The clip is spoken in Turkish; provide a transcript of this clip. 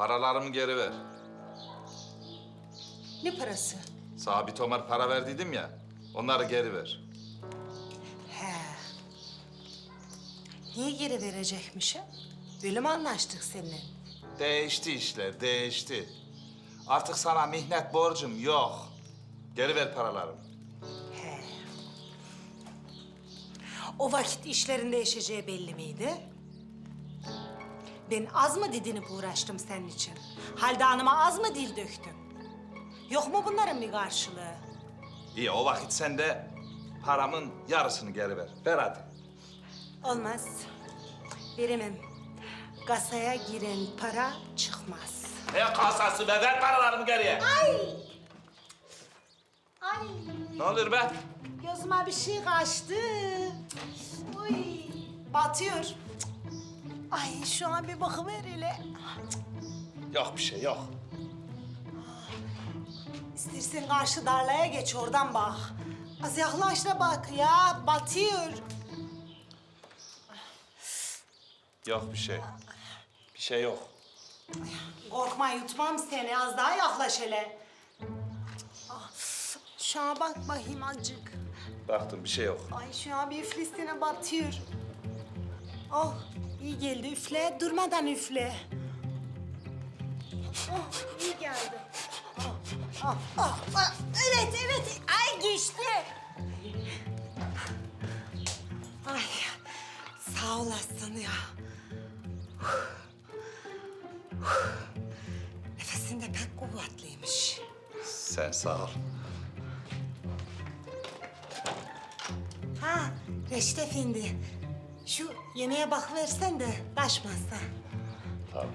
Paralarımı geri ver. Ne parası? Sana bir tomar para verdiydim ya. Onları geri ver. He. Niye geri verecekmişim? Böyle mi anlaştık seninle? Değişti işler, değişti. Artık sana mihnet borcum yok. Geri ver paralarımı. He. O vakit işlerin değişeceği belli miydi? Ben az mı didinip uğraştım senin için? Halide Hanım'a az mı dil döktüm? Yok mu bunların bir karşılığı? İyi o vakit sen de paramın yarısını geri ver. Ver hadi. Olmaz. Veremem. Kasaya giren para çıkmaz. Ne kasası be? Ver paralarımı geriye. Ay! Ay! Ne oluyor be? Gözüme bir şey kaçtı. Uy! Batıyor. Ay şu an bir bakıver hele. Yok bir şey yok. İstersen karşı darlaya geç oradan bak. Az yaklaş da bak ya batıyor. Yok bir şey. Bir şey yok. Korkma yutmam seni az daha yaklaş hele. Ah, Şu an bak bakayım azıcık. Baktım bir şey yok. Ay şu an bir üflesine batıyor. Oh iyi geldi üfle durmadan üfle. Oh iyi geldi. Oh, oh, oh, oh. Evet evet ay geçti. Ay sağ olasın ya. Nefesin de pek kuvvetliymiş. Sen sağ ol. Ha Reşit Efendi. Şu yemeğe bak versen de taşmazsa. Tabii.